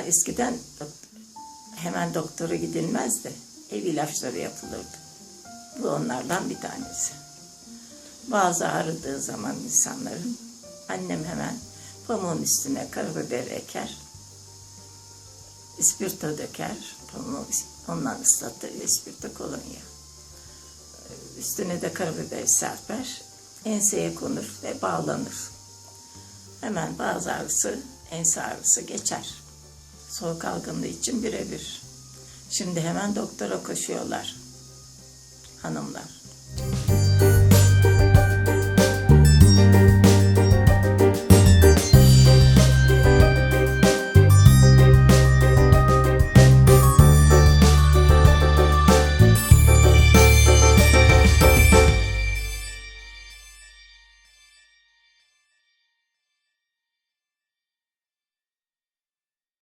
Eskiden hemen doktora gidilmezdi. Ev ilaçları yapılırdı. Bu onlardan bir tanesi. Bazı ağrıdığı zaman insanların annem hemen pamuğun üstüne karabiber eker. ispirto döker. Pamuğu ondan ıslatır. ispirto kolonya. Üstüne de karabiber serper. Enseye konur ve bağlanır. Hemen bazı ağrısı, ense ağrısı geçer. Soğuk algınlığı için birebir. Şimdi hemen doktora koşuyorlar hanımlar.